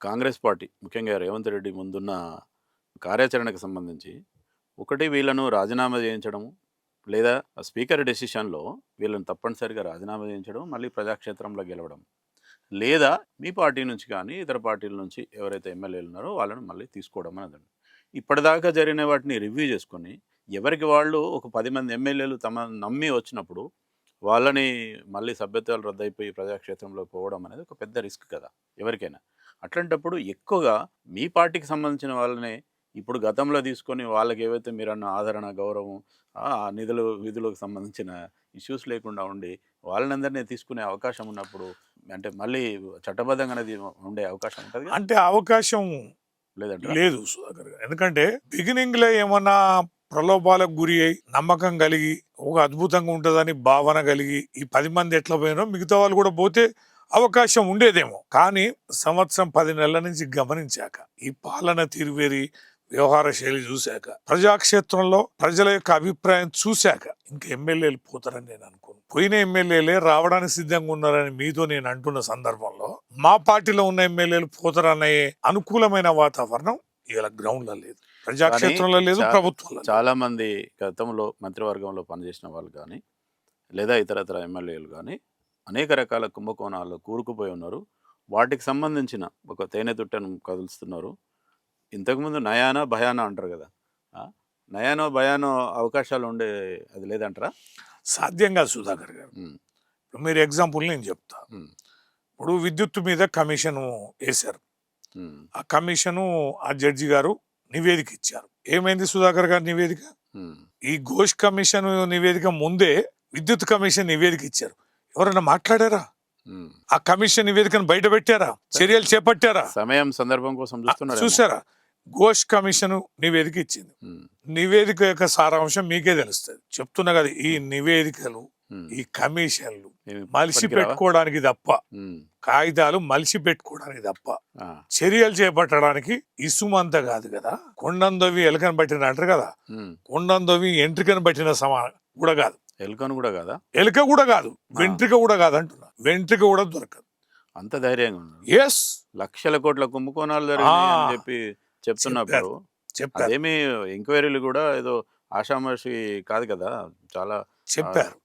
Congress party ముఖ్యంగా రేవంత్ రెడ్డి ముందున్న కార్యాచరణకు సంబంధించి ఒకటి వీళ్ళను రాజీనామా చేయించడము లేదా స్పీకర్ డెసిషన్లో వీళ్ళని తప్పనిసరిగా రాజీనామా చేయించడం మళ్ళీ ప్రజాక్షేత్రంలో గెలవడం లేదా మీ పార్టీ నుంచి కానీ ఇతర పార్టీల నుంచి ఎవరైతే ఎమ్మెల్యేలు ఉన్నారో వాళ్ళని మళ్ళీ తీసుకోవడం అనేది ఇప్పటిదాకా జరిగిన వాటిని రివ్యూ చేసుకొని ఎవరికి వాళ్ళు ఒక పది మంది ఎమ్మెల్యేలు తమ నమ్మి వచ్చినప్పుడు వాళ్ళని మళ్ళీ సభ్యత్వాలు రద్దయిపోయి ప్రజాక్షేత్రంలో పోవడం అనేది ఒక పెద్ద రిస్క్ కదా ఎవరికైనా. అట్లాంటప్పుడు ఎక్కువగా మీ పార్టీకి సంబంధించిన వాళ్ళనే ఇప్పుడు గతంలో తీసుకొని వాళ్ళకి ఏవైతే మీరు అన్న ఆదరణ గౌరవం నిధులు విధులకు సంబంధించిన ఇష్యూస్ లేకుండా ఉండి వాళ్ళనందరినీ తీసుకునే అవకాశం ఉన్నప్పుడు అంటే మళ్ళీ చట్టబద్ధంగా అనేది ఉండే అవకాశం ఉంటుంది? అంటే అవకాశం లేదంటే లేదు సుధాకర్ గారు ఎందుకంటే బిగినింగ్లో ఏమన్నా ప్రలోభాలకు గురి అయి నమ్మకం కలిగి ఒక అద్భుతంగా ఉంటుందని భావన కలిగి ఈ పది మంది ఎట్లా పోయినో మిగతా వాళ్ళు కూడా పోతే అవకాశం ఉండేదేమో. కానీ సంవత్సరం పది నెలల నుంచి గమనించాక ఈ పాలన తీరువేరి వ్యవహార శైలి చూశాక ప్రజాక్షేత్రంలో ప్రజల యొక్క అభిప్రాయం చూశాక ఇంకా ఎమ్మెల్యేలు పోతారని నేను అనుకోను. పోయిన ఎమ్మెల్యేలే రావడానికి సిద్ధంగా ఉన్నారని మీతో నేను అంటున్న సందర్భంలో మా పార్టీలో ఉన్న ఎమ్మెల్యేలు పోతారనే అనుకూలమైన వాతావరణం ఇలా గ్రౌండ్లో లేదు. ప్రజాక్షేత్రంలో లేదు ప్రభుత్వంలో. చాలా మంది గతంలో మంత్రివర్గంలో పనిచేసిన వాళ్ళు కానీ లేదా ఇతరతర ఎమ్మెల్యేలు కానీ అనేక రకాల కుంభకోణాల్లో కూరుకుపోయి ఉన్నారు. వాటికి సంబంధించిన ఒక తేనె తుట్టను కదులుస్తున్నారు. ఇంతకుముందు నయానో భయానో అంటారు కదా? నయానో భయానో అవకాశాలు ఉండే అది లేదంటారా? సాధ్యం కాదు సుధాకర్ గారు. ఇప్పుడు మీరు ఎగ్జాంపుల్ నేను చెప్తా. ఇప్పుడు విద్యుత్ మీద కమిషన్ వేశారు. ఆ కమిషను ఆ జడ్జి గారు నివేదిక ఇచ్చారు. ఏమైంది సుధాకర్ గారు నివేదిక? ఈ ఘోష్ కమిషన్ నివేదిక ముందే విద్యుత్ కమిషన్ నివేదిక ఇచ్చారు. ఎవరన్నా మాట్లాడారా. ఆ కమిషన్ నివేదికను బయట పెట్టారా? చర్యలు చేపట్టారా? సమయం సందర్భం కోసం చూస్తున్నారు చూసారా ఘోష్ కమిషన్ నివేదిక ఇచ్చింది నివేదిక యొక్క సారాంశం మీకే తెలుస్తుంది. చెప్తున్నా కదా ఈ నివేదికలు ఈ కమిషన్లు మలిసి పెట్టుకోవడానికి తప్ప కాగితాలు మలిసి పెట్టుకోవడానికి తప్ప చర్యలు చేపట్టడానికి ఇసుమంత కాదు కదా. కొండందవి ఎలకను పట్టిన అంటారు కదా. కొండందవి ఎంట్రికను పట్టిన సమా కూడా కాదు. ఎలుకను కూడా కదా? ఎలుక కూడా కాదు వెంట్రిక కూడా కాదు అంటున్నా వెంట్రిక కూడా దొరకదు. అంత ధైర్యంగా ఎస్ లక్షల కోట్ల కుంభకోణాలు జరిగాయి అని చెప్పి చెప్తున్నప్పుడు అదేమి ఎంక్వైరీలు కూడా ఏదో ఆషామాషి కాదు కదా? చాలా చెప్పారు.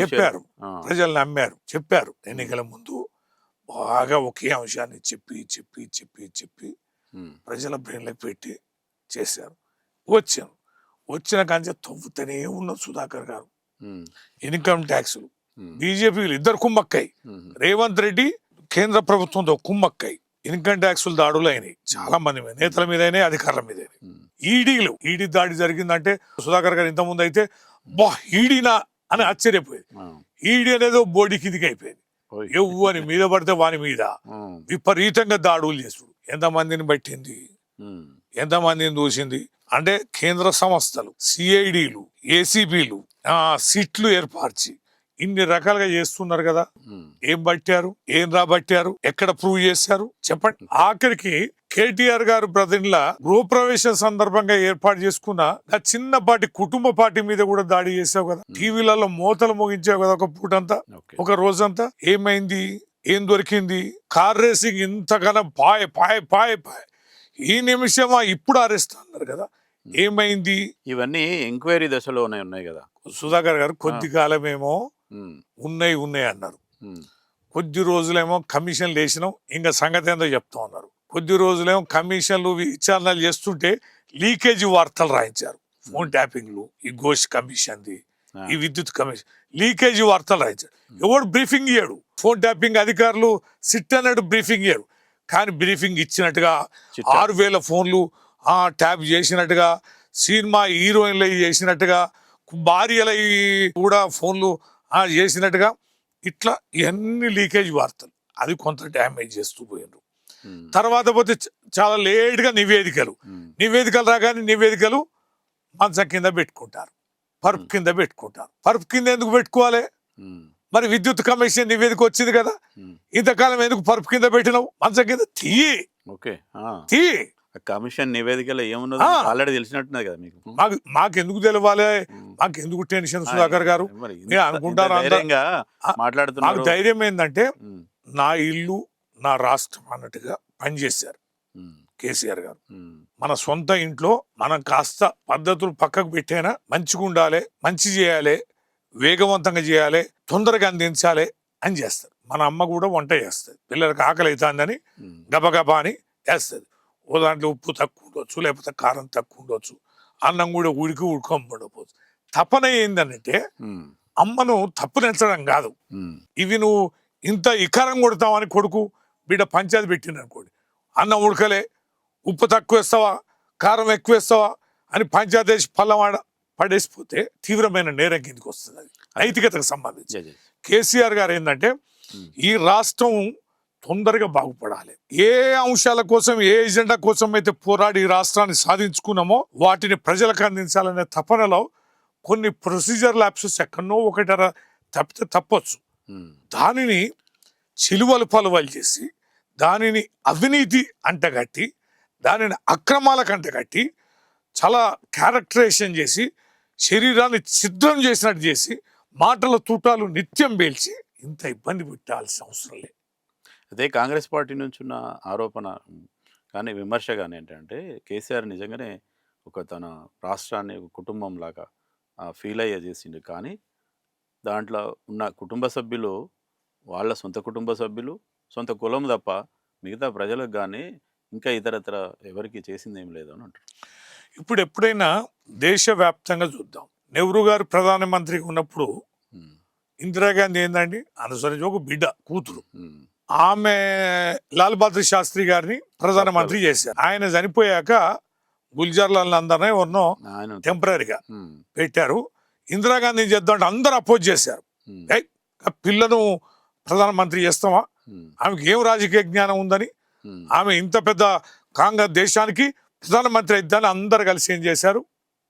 చెప్పారు. ప్రజలు నమ్మారు. చెప్పారు. ఎన్నికల ముందు బాగా ఒకే అంశాన్ని చెప్పి చెప్పి చెప్పి చెప్పి ప్రజల బ్రెయిన్లకు పెట్టి చేశారు. వచ్చాను వచ్చిన కాంచె తవ్వుతూనే ఉన్న సుధాకర్ గారు. ఇన్కమ్ ట్యాక్స్ బీజేపీలు ఇద్దరు కుమ్మక్కై. రేవంత్ రెడ్డి కేంద్ర ప్రభుత్వంతో కుమ్మక్కై. ఇన్కమ్ ట్యాక్సులు దాడులు అయినాయి. చాలా మంది మీద నేతల మీద అయినాయి అధికారుల మీద ఈడీలు ఈడీ దాడి జరిగిందంటే సుధాకర్ గారు ఇంతకుముందు అయితే బా ఈడీనా? అని ఆశ్చర్యపోయేది. ఈడీ అనేది బోడీ కిందికి అయిపోయింది. అని మీద పడితే వాని మీద. విపరీతంగా దాడులు చేసుడు ఎంతమందిని పట్టింది? ఉమ్, ఎంతమందిని దూసింది? అంటే కేంద్ర సంస్థలు సిఐడిలు ఏసీబీలు సిట్లు ఏర్పరిచి ఇన్ని రకాలుగా చేస్తున్నారు కదా. ఏం పట్టారు? ఏం రాబట్టారు? ఎక్కడ ప్రూవ్ చేశారు? చెప్పండి. ఆఖరికి కేటీఆర్ గారు ప్రతినిధుల గృహప్రవేశం సందర్భంగా ఏర్పాటు చేసుకున్న ఆ చిన్నపాటి కుటుంబ పార్టీ మీద కూడా దాడి చేసావు కదా. టీవీలలో మూతలు మోగించావు కదా ఒక పూటంతా. ఒక రోజంతా ఏమైంది? ఏం దొరికింది? కార్ రేసింగ్ ఇంతగానో పాయ్ పాయ్ పాయ్ పాయ్. ఈ నిమిషమా ఇప్పుడు అరెస్ట్ అన్నారు కదా. ఏమైంది? ఇవన్నీ ఎంక్వైరీ దశలోనే ఉన్నాయి కదా. సుధాకర్ గారు కొద్ది కాలమేమో ఉన్నాయి ఉన్నాయి అన్నారు. కొద్ది రోజులేమో కమిషన్లు వేసినాం ఇంకా సంగతి ఏందో చెప్తా ఉన్నారు. కొద్ది రోజులేమో కమిషన్లు విచారణలు చేస్తుంటే లీకేజీ వార్తలు రాయించారు. ఫోన్ ట్యాపింగ్లు ఈ ఘోష్ కమిషన్ది ఈ విద్యుత్ కమిషన్ లీకేజీ వార్తలు రాయించారు. ఎవడు బ్రీఫింగ్ ఇయ్యాడు? ఫోన్ ట్యాపింగ్ అధికారులు సిట్ అన్నట్టు బ్రీఫింగ్ ఇయ్యారు. కానీ బ్రీఫింగ్ ఇచ్చినట్టుగా. ఆరు వేల ఫోన్లు ట్యాప్ చేసినట్టుగా సినిమా హీరోయిన్లు అవి చేసినట్టుగా భార్యల కూడా ఫోన్లు ఆ చేసినట్టుగా ఇట్లా ఇవన్నీ లీకేజ్ వార్తలు. అది కొంత డ్యామేజ్ చేస్తూ ఉమ్, తర్వాత పోతే చాలా లేట్గా నివేదికలు. నివేదికలు రాగానే నివేదికలు మంచం కింద పెట్టుకుంటారు. పరుపు కింద పెట్టుకుంటారు. పరుపు కింద ఎందుకు పెట్టుకోవాలి? మరి విద్యుత్ కమిషన్ నివేదిక వచ్చింది కదా. ఇంతకాలం ఎందుకు పరుపు కింద పెట్టినావు? మంచం కింద తీయి. తీయి. కమిషన్ నివేదికలో ఏమున్నదో. ఆల్రెడీ తెలిసినట్టున్నది కదా మీకు. మాకు మాకు ఎందుకు తెలవాలి? ఉమ్. మాకు ఎందుకు టెన్షన్ సుధాకర్ గారు? అనుకుంటారా మాకు మాట్లాడుతున్నారు. ధైర్యం ఏంటంటే నా ఇల్లు నా రాష్ట్రం అన్నట్టుగా పనిచేశారు కేసీఆర్ గారు. మన సొంత ఇంట్లో మనం కాస్త పద్ధతులు పక్కకు పెట్టైనా మంచిగా ఉండాలి మంచి చేయాలి వేగవంతంగా చేయాలి తొందరగా అందించాలి అని చేస్తారు. మన అమ్మ కూడా వంట చేస్తుంది. పిల్లలకు ఆకలి అవుతుందని గబగబా అని వేస్తుంది ఓ దాంట్లో ఉప్పు తక్కువ ఉండొచ్చు లేకపోతే కారం తక్కువ ఉండొచ్చు. అన్నం కూడా ఉడికి ఉడకంపడపోవచ్చు తపన ఏందనంటే ఉమ్, అమ్మను తప్పునెచ్చడం కాదు. ఇవి నువ్వు ఇంత ఇకారం కొడతావని కొడుకు బిడ్డ పంచాయతీ పెట్టింది అనుకోండి అన్నం ఉడకలే ఉప్పు తక్కువ వేస్తావా కారం ఎక్కువ వేస్తావా అని పంచాయతీ వేసి పల్లవాడ పడేసిపోతే తీవ్రమైన నేరం కిందకి వస్తుంది అది. నైతికతకు సంబంధించి. కేసీఆర్ గారు ఏంటంటే ఈ రాష్ట్రం తొందరగా బాగుపడాలి. ఏ అంశాల కోసం ఏ ఎజెండా కోసం అయితే పోరాడి రాష్ట్రాన్ని సాధించుకున్నామో వాటిని ప్రజలకు అందించాలనే తపనలో కొన్ని ప్రొసీజర్ ల్యాప్సెస్ ఎక్కడనో ఒకటర తప్పితే తప్పొచ్చు. దానిని చిలువలు పలువలు చేసి దానిని అవినీతి అంటగట్టి దానిని అక్రమాలకు అంటగట్టి చాలా క్యారెక్టరైజేషన్ చేసి శరీరాన్ని ఛిద్రం చేసినట్టు చేసి మాటల తూటాలు నిత్యం పేల్చి ఇంత ఇబ్బంది పెట్టాల్సిన అవసరం లేదు. అదే కాంగ్రెస్ పార్టీ నుంచి ఉన్న ఆరోపణ కానీ విమర్శ కానీ ఏంటంటే కేసీఆర్ నిజంగానే ఒక తన రాష్ట్రాన్ని ఒక కుటుంబం లాగా ఫీల్ అయ్యే చేసిండు. కానీ దాంట్లో ఉన్న కుటుంబ సభ్యులు వాళ్ళ సొంత కుటుంబ సభ్యులు సొంత కులం తప్ప మిగతా ప్రజలకు కానీ ఇంకా ఇతరత్ర ఎవరికి చేసింది ఏం లేదు అని అంటారు ఇప్పుడు ఎప్పుడైనా దేశవ్యాప్తంగా చూద్దాం. నెహ్రూ గారు ప్రధానమంత్రిగా ఉన్నప్పుడు ఇందిరాగాంధీ ఏందండి? అనుసరించి ఒక బిడ్డ కూతురు. ఆమె లాల్ బహదూర్ శాస్త్రి గారిని ప్రధానమంత్రి చేశారు. ఆయన చనిపోయాక గుల్జార్ లాల్ నందర్నే ఉన్నో టెంపరీగా పెట్టారు. ఇందిరాగాంధీ చేద్దాం అందరూ అపోజ్ చేశారు. పిల్లను ప్రధానమంత్రి చేస్తామా ఆమెకి ఏం రాజకీయ జ్ఞానం ఉందని? ఆమె ఇంత పెద్ద కాంగ్రెస్ దేశానికి ప్రధానమంత్రి అయిద్దని అందరు కలిసి ఏం చేశారు?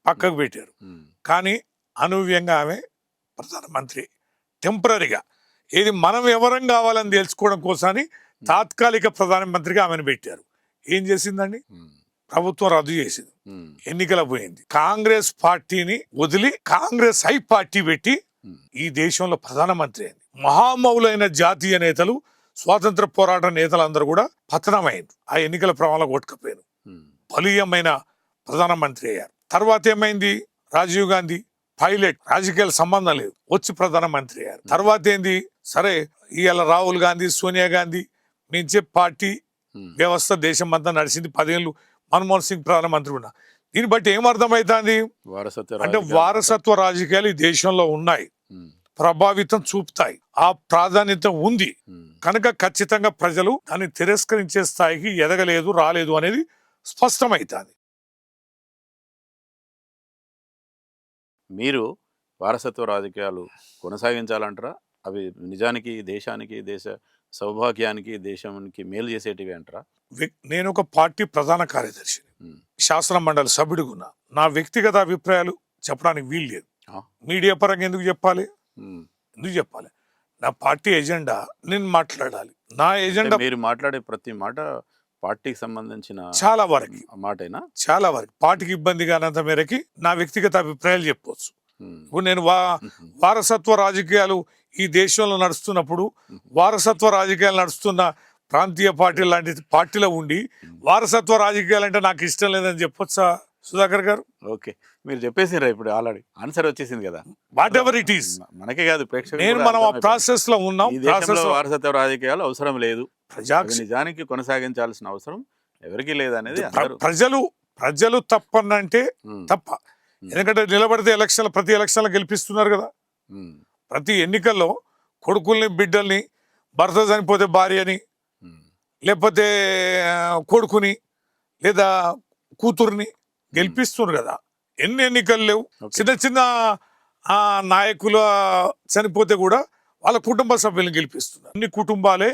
పక్కకు పెట్టారు. కానీ అనూహ్యంగా ఆమె ప్రధానమంత్రి టెంపరీగా ఇది మనం ఎవరం కావాలని తెలుసుకోవడం కోసమని తాత్కాలిక ప్రధానమంత్రిగా ఆమెను పెట్టారు. ఏం చేసిందండి? ప్రభుత్వం రద్దు చేసింది. ఎన్నికల పోయింది. కాంగ్రెస్ పార్టీని వదిలి కాంగ్రెస్ హై పార్టీ పెట్టి ఈ దేశంలో ప్రధానమంత్రి అయింది. మహామౌలైన జాతీయ నేతలు స్వాతంత్ర పోరాట నేతలందరూ కూడా పతనమైంది. ఆ ఎన్నికల ప్రమాణంలో కొట్టుకపోయారు. బలీయమైన ప్రధానమంత్రి అయ్యారు. తర్వాత ఏమైంది? రాజీవ్ గాంధీ పైలట్ రాజకీయాల సంబంధం లేదు. వచ్చి ప్రధానమంత్రి అయ్యారు. తర్వాత ఏంది? సరే ఇవాళ రాహుల్ గాంధీ సోనియా గాంధీ మించే పార్టీ వ్యవస్థ దేశం అంతా నడిచింది పదేళ్ళు. మన్మోహన్ సింగ్ ప్రధానమంత్రి ఉన్నా. దీన్ని బట్టి ఏమర్థమవుతుంది వారసత్వ అంటే వారసత్వ రాజకీయాలు ఈ దేశంలో ఉన్నాయి. ప్రభావితం చూపుతాయి. ఆ ప్రాధాన్యత ఉంది. కనుక ఖచ్చితంగా ప్రజలు దాన్ని తిరస్కరించే స్థాయికి ఎదగలేదు రాలేదు అనేది స్పష్టమవుతుంది మీరు వారసత్వ రాజకీయాలు కొనసాగించాలంటారా? అవి నిజానికి దేశానికి దేశ సౌభాగ్యానికి దేశానికి మేలు చేసేటివి అంటారా? నేను ఒక పార్టీ ప్రధాన కార్యదర్శిని. ఉమ్, శాసన మండలి సభ్యుడిగా ఉన్నా నా వ్యక్తిగత అభిప్రాయాలు చెప్పడానికి వీలు లేదు. మీడియా పరంగా ఎందుకు చెప్పాలి. ఎందుకు చెప్పాలి? నా పార్టీ ఎజెండా నేను మాట్లాడాలి. నా ఎజెండా మీరు మాట్లాడే ప్రతి మాట పార్టీకి సంబంధించిన చాలా వరకు. మాటైనా? చాలా వరకు. పార్టీకి ఇబ్బంది కానంత మేరకి నా వ్యక్తిగత అభిప్రాయాలు చెప్పవచ్చు ఇప్పుడు నేను వా వారసత్వ రాజకీయాలు ఈ దేశంలో నడుస్తున్నప్పుడు వారసత్వ రాజకీయాలు నడుస్తున్న ప్రాంతీయ పార్టీ లాంటి పార్టీలో ఉండి వారసత్వ రాజకీయాలు అంటే నాకు ఇష్టం లేదని చెప్పొచ్చా సుధాకర్ గారు? ఓకే. మీరు చెప్పేసిరా ఇప్పుడు ఆల్రెడీ. ఆన్సర్ వచ్చేసింది కదా. వాట్ ఎవర్ ఇట్ ఈస్ మనకే కాదు ప్రేక్షకులకు నేను మనం ఆ. ప్రాసెస్లో ఉన్నాం ప్రాసెస్ వారసత్వ రాజకీయాలు అవసరం లేదు. ప్రజాక్ష నిజానికి కొనసాగించాల్సిన అవసరం ఎవరికీ లేదనేది ప్రజలు ప్రజలు తప్పనంటే తప్ప. ఎందుకంటే నిలబడితే ఎలక్షన్ ప్రతి ఎలక్షన్లో గెలిపిస్తున్నారు కదా. ప్రతి ఎన్నికల్లో కొడుకుల్ని బిడ్డల్ని భర్త చనిపోతే భార్యని లేకపోతే కొడుకుని లేదా కూతుర్ని గెలిపిస్తున్నారు కదా. ఎన్ని ఎన్నికలు లేవు. చిన్న చిన్న నాయకుల చనిపోతే కూడా వాళ్ళ కుటుంబ సభ్యులను గెలిపిస్తున్నారు. అన్ని కుటుంబాలే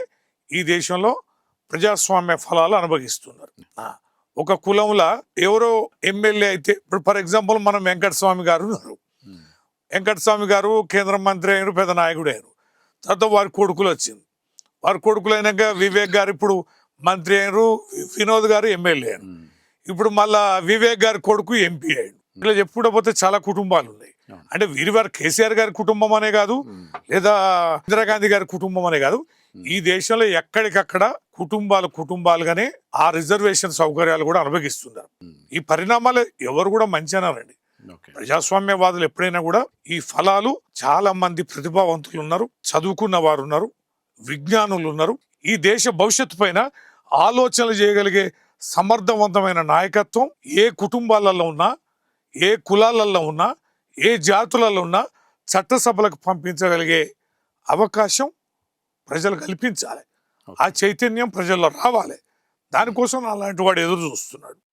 ఈ దేశంలో ప్రజాస్వామ్య ఫలాలు అనుభవిస్తున్నారు. ఒక కులంలో ఎవరో ఎమ్మెల్యే అయితే ఇప్పుడు ఫర్ ఎగ్జాంపుల్ మనం వెంకటస్వామి గారు ఉన్నారు. వెంకటస్వామి గారు కేంద్ర మంత్రి అయ్యారు పెద్ద నాయకుడు అయ్యారు తర్వాత వారి కొడుకులు వచ్చింది వారి కొడుకులు అయినాక వివేక్ గారు ఇప్పుడు మంత్రి అయ్యారు వినోద్ గారు ఎమ్మెల్యే అయ్యారు ఉమ్, ఇప్పుడు మళ్ళా వివేక్ గారి కొడుకు ఎంపీ అయ్యాడు ఇట్లా చెప్పుకుంటూ పోతే చాలా కుటుంబాలు ఉన్నాయి. అంటే వీరి వారి కేసీఆర్ గారి కుటుంబం అనే కాదు లేదా ఇందిరాగాంధీ గారి కుటుంబం అనే కాదు. ఈ దేశంలో ఎక్కడికక్కడ కుటుంబాలు కుటుంబాలుగానే ఆ రిజర్వేషన్ సౌకర్యాలు కూడా అనుభవిస్తున్నారు. ఈ పరిణామాలు ఎవరు కూడా మంచి అనారండి. ఓకే ప్రజాస్వామ్యవాదులు ఎప్పుడైనా కూడా ఈ ఫలాలు చాలా మంది ప్రతిభావంతులు ఉన్నారు చదువుకున్న వారు ఉన్నారు విజ్ఞానులు ఉన్నారు. ఈ దేశ భవిష్యత్తు పైన ఆలోచనలు చేయగలిగే సమర్థవంతమైన నాయకత్వం ఏ కుటుంబాలలో ఉన్నా ఏ కులాలలో ఉన్నా ఏ జాతులలో ఉన్నా చట్టసభలకు పంపించగలిగే అవకాశం ప్రజలు కల్పించాలి. ఆ చైతన్యం ప్రజల్లో రావాలి. దానికోసం అలాంటి వాడు ఎదురు చూస్తున్నాడు.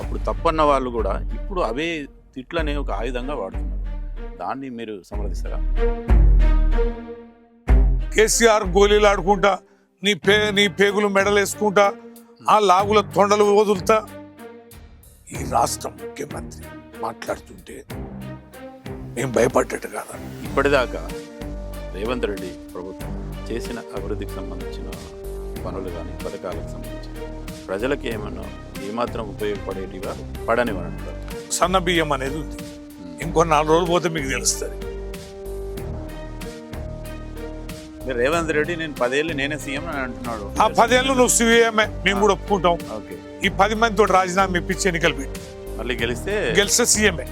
అప్పుడు తప్పన్న వాళ్ళు కూడా ఇప్పుడు అవే తిట్లనే ఒక ఆయుధంగా వాడుతున్నారు. దాన్ని మీరు సమర్థిస్తారా? కేసీఆర్ గోళీలు ఆడుకుంటా నీ పే నీ పేగులు మెడలేసుకుంటా ఆ లాగుల తొండలు వదులుతా. ఈ రాష్ట్ర ముఖ్యమంత్రి మాట్లాడుతుంటే మేము భయపడ్డట్టు కాదా? ఇప్పటిదాకా రేవంత్ రెడ్డి ప్రభుత్వం చేసిన అభివృద్ధికి సంబంధించిన పనులు కానీ పథకాలకు సంబంధించి ప్రజలకి ఏమన్నా ఏమాత్రం ఉపయోగపడేటిగా పడనివ్వని అంటారు సన్న బియ్యం అనేది ఉంది. ఇంకో నాలుగు రోజులు పోతే మీకు తెలుస్తుంది. మీరు రేవంత్ రెడ్డి నేను పదేళ్ళు నేనే సీఎం అని అంటున్నాడు. ఆ పదేళ్ళు నువ్వు సీఎంఏ మేము కూడా ఒప్పుకుంటాం. ఓకే. ఈ పది మందితో రాజీనామా ఇప్పించి ఎన్నికలు పెట్టి. మళ్ళీ గెలిస్తే గెలిస్తే సీఎంఏ